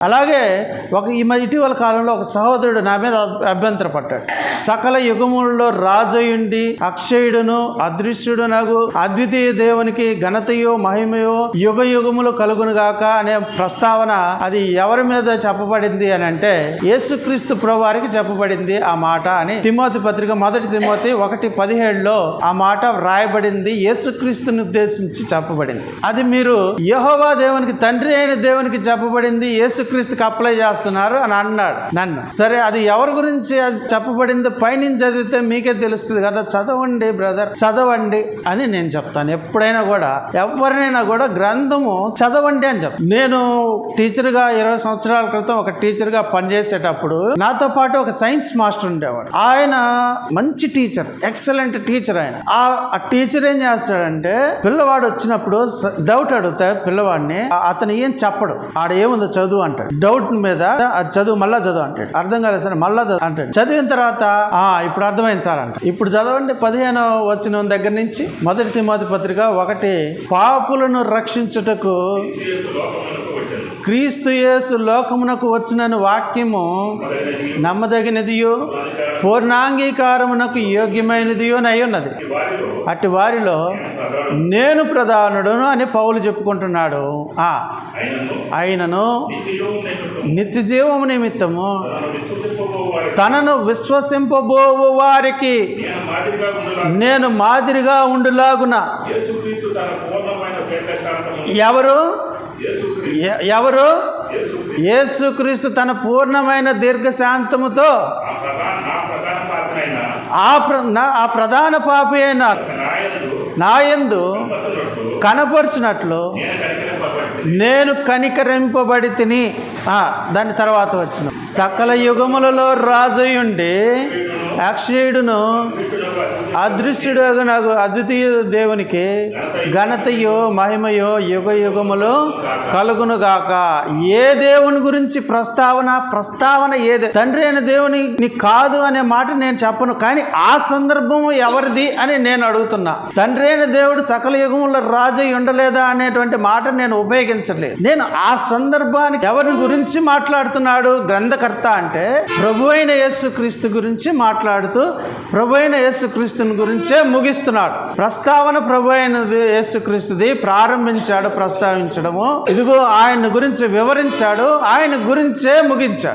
అలాగే ఒక ఈ మ- ఇటీవల కాలంలో ఒక సహోదరుడు నా మీద అభ్యంతరపడ్డాడు. సకల యుగములలో రాజయుండి అక్షయుడును అదృశ్యుడునగు అద్వితీయ దేవునికి ఘనతయో మహిమయో యుగ యుగములు కలుగును గాక అనే ప్రస్తావన అది ఎవరి మీద చెప్పబడింది అని అంటే యేసుక్రీస్తు ప్రభువారికి చెప్పబడింది ఆ మాట అని తిమోతి పత్రిక మొదటి తిమోతి ఒకటి పదిహేడులో ఆ మాట వ్రాయబడింది యేసుక్రీస్తుని ఉద్దేశించి చెప్పబడింది. అది మీరు యహోవా దేవునికి తండ్రి అయిన దేవునికి చెప్పబడింది యేసు యేసుక్రీస్తుకి అప్లై చేస్తున్నారు అని అన్నాడు. నన్ను. సరే అది ఎవరి గురించి అది చెప్పబడింది పైనుంచి చదివితే మీకే తెలుస్తుంది కదా. చదవండి బ్రదర్. చదవండి అని నేను చెప్తాను. ఎప్పుడైనా కూడా ఎవరినైనా కూడా గ్రంథము చదవండి అని చెప్ నేను టీచర్గా ఇరవై సంవత్సరాల క్రితం ఒక టీచర్గా పనిచేసేటప్పుడు నాతో పాటు ఒక సైన్స్ మాస్టర్ ఉండేవాడు. ఆయన మంచి టీచర్ ఎక్సలెంట్ టీచర్ ఆయన. ఆ టీచర్ ఏం చేస్తాడంటే పిల్లవాడు వచ్చినప్పుడు డౌట్ అడిగితే పిల్లవాడిని అతను ఏం చెప్పడు. ఆడ ఏముందో చదువు అంటాడు. డౌట్ మీద అది చదువు మళ్ళా చదువు అంటాడు. అర్థం కాలేదు సార్ మళ్ళా చదువు అంటాడు. చదివిన తర్వాత ఆ ఇప్పుడు అర్థమైంది సార్ అంట ఇప్పుడు చదవండి పదిహేను వచ్చిన దగ్గర నుంచి మొదటి తిమోతి పత్రిక ఒకటి. పాపులను రక్షించుటకు క్రీస్తు యేసు లోకమునకు వచ్చిన వాక్యము నమ్మదగినదియో. పూర్ణాంగీకారమునకు యోగ్యమైనదియో అయి ఉన్నది. అట్టి వారిలో నేను ప్రధానుడును అని పౌలు చెప్పుకుంటున్నాడు. ఆ, నిత్యజీవము నిమిత్తము తనను విశ్వసింపబోవు వారికి నేను మాదిరిగా ఉండులాగున. ఎవరు? ఎ- ఎవరు? యేసుక్రీస్తు తన పూర్ణమైన దీర్ఘశాంతముతో ఆ ప్ర ఆ ప్రధాన పాపి అయిన నాయందు కనపరిచినట్లు నేను కనికరింపబడి తిని దాని తర్వాత వచ్చిన. సకల యుగములలో రాజయుండి అక్షయుడును అదృశ్యుడు నాకు అద్వితీయ దేవునికి ఘనతయో మహిమయో యుగ యుగములో కలుగును గాక. ఏ దేవుని గురించి ప్రస్తావన ప్రస్తావన ఏది? తండ్రి అయిన దేవుని నీ కాదు అనే మాట నేను చెప్పను కానీ ఆ సందర్భం ఎవరిది అని నేను అడుగుతున్నా. తండ్రి అయిన దేవుడు సకల యుగంలో రాజు ఉండలేదా అనేటువంటి మాట నేను ఉపయోగించలేదు. నేను ఆ సందర్భానికి ఎవరి గురించి మాట్లాడుతున్నాడు గ్రంథకర్త అంటే ప్రభు అయిన యేసు క్రీస్తు గురించి మాట్లాడుతూ ప్రభు అయిన యేసుక్రీస్తుని గురించే ముగిస్తున్నాడు. ప్రస్తావన ప్రభు అయినది యేసుక్రీస్తుది ప్రారంభించాడు ప్రస్తావించడము. ఇదిగో ఆయన గురించి వివరించాడు ఆయన గురించే ముగించాడు.